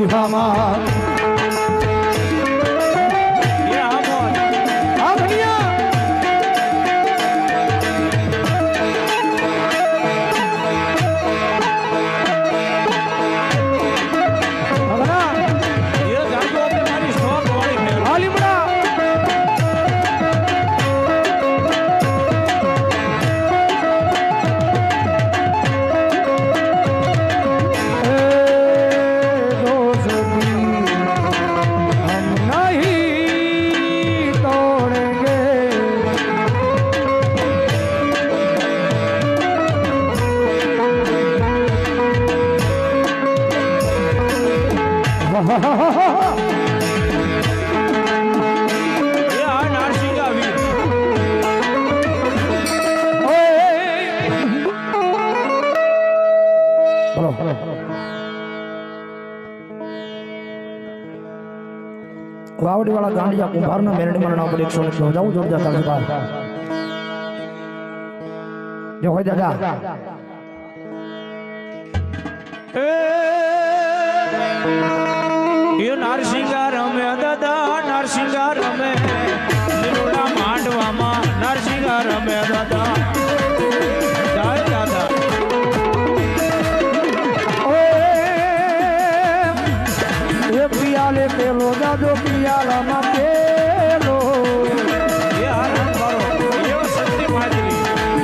જીવામાં એ વાવડી વાળા ગાંડિયા કુંભારના મેરડીમાં નામ પડી એકસો ને જવું જોરદાર ચાલશે બાર જો હોય દાદા એ પિયાલામાં પેલો.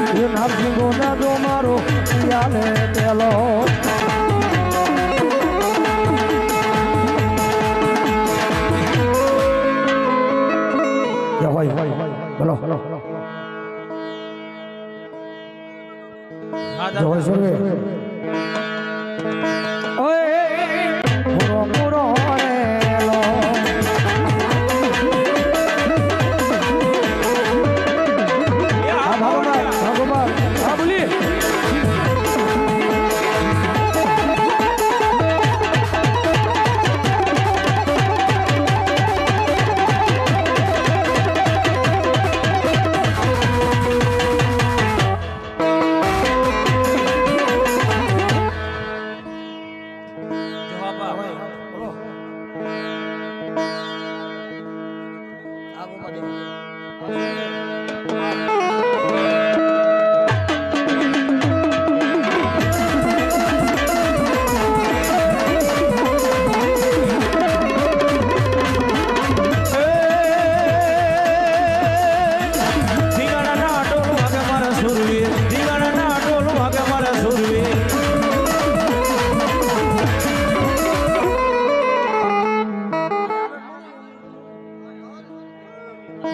મારો નરસિંહો મારો હા જો હોય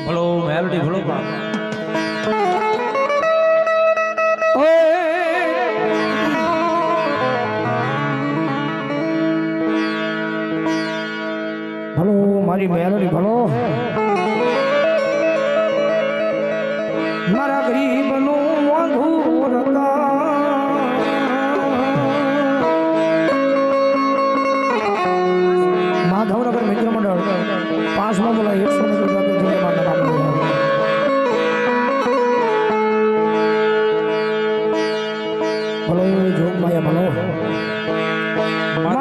ભલો મેલડી ભલો બાપ. ભલો મારી મેલડી ભલો.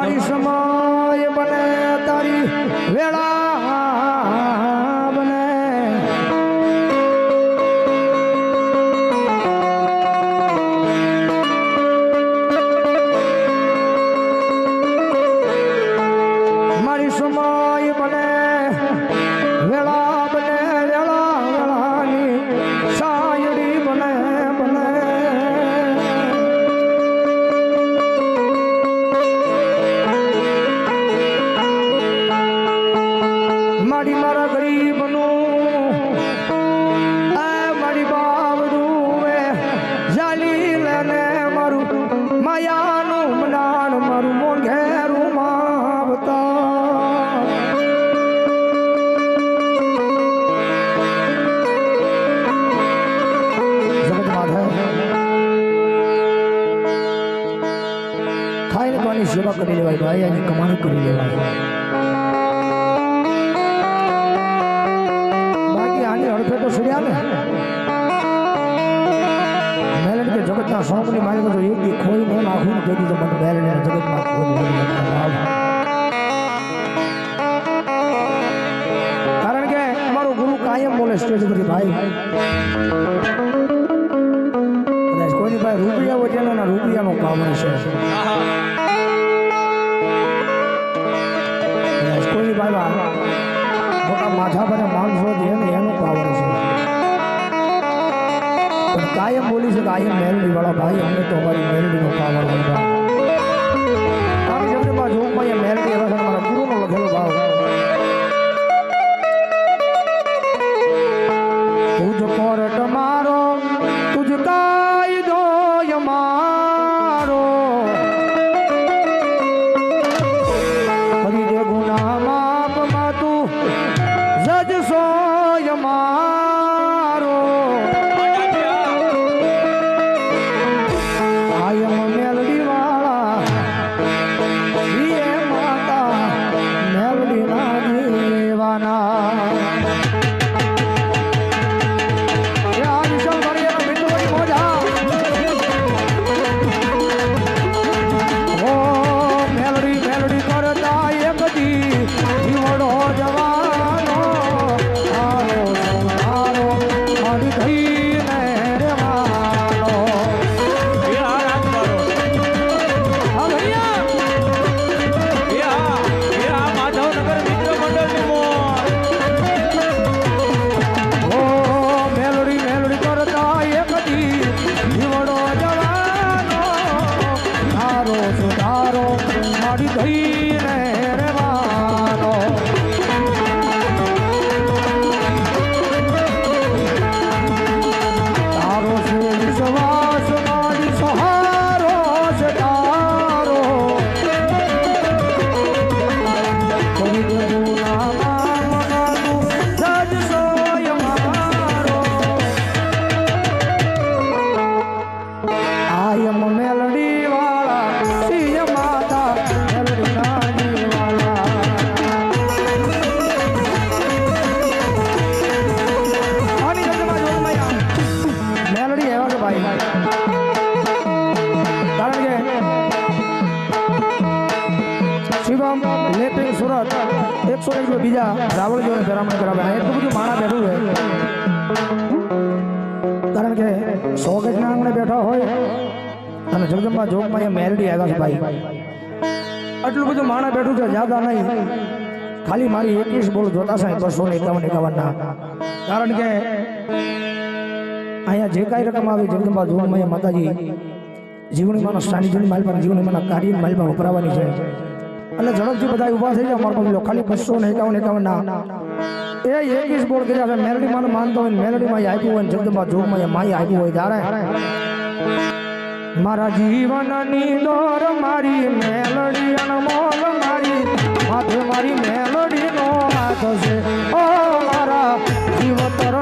મારી સમય બને તારી વેળા માયાનું મનાણ મારું મોંઘેરું માવતા ખાઈને આની સેવા કરી લેવાય ભાઈ, આની કમાણી કરી લેવાય. બાકી આની હડફે તો સડ્યા ને? બધા સોંગની માલિક તો એક દી ખોઈ ન નાખું ને પેટી તો મને બેરડે જગતમાં કારણ કે અમારો ગુરુ કાયમ બોલે સ્ટેજ પરથી ભાઈ, કદાચ કોઈની પાસે રૂપિયા હોય તેના રૂપિયાનો પાવર છે. કદાચ કોઈની પાસે મોટા માથા પર માણસો છે ને એનો પાવર છે. પણ કાયમ બોલી છે કે આયમ મેલડી વાળા ભાઈ અમને તો અમારી મેલડીનો પાવર હોય એકસો એક બીજા રાવળ જોડે ભેરામણ કરાવે આ એટલું બધું માણા બેઠું છે. કારણ કે સો ગજના આંગણે બેઠા હોય અને જગદંબા જોગમાં એ મેલડી આવ્યા છે ભાઈ. આટલું બધું માણા બેઠું છે જ્યાદા નહીં. ખાલી મારી એકવીસ બોલ જોતા છે, બસો ને એકાવન એકાવનના. કારણ કે અહીંયા જે કાંઈ રકમ આવી, જગદંબા જોગમાં માતાજી જીવની માનો સાનિધ્યની માલપા જીવની માના કાર્યની માલપા વપરાવાની છે. એટલે ઝડપથી બધા ઊભા થઈ જાય મારા પગલો ખાલી બસો ને એકાવન એકાવન ના. એ એકવીસ બોલ કર્યા છે. મેલડી માં માનતો હોય મેલડી માં આપ્યું હોય જગદંબા જોગમાં માય આપ્યું હોય ત્યારે. મારા જીવનની દોર મારી મેલડી અનમોલ મારી, માથે મારી મેલડી નો હાથ છે. ઓ મારા જીવતર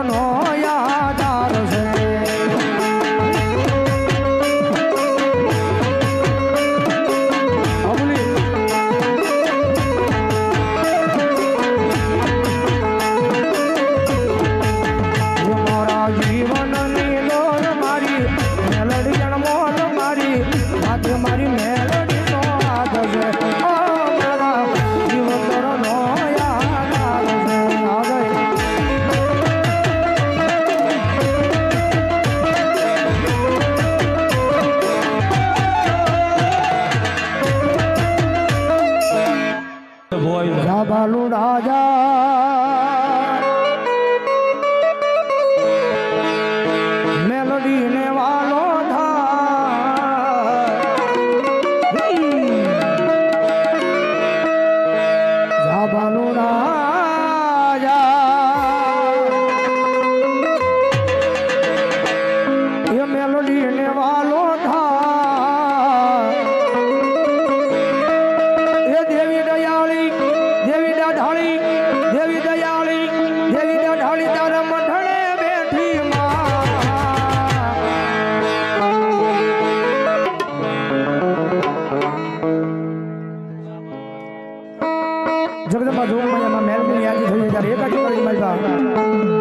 જગદંબા જોગમાં એમાં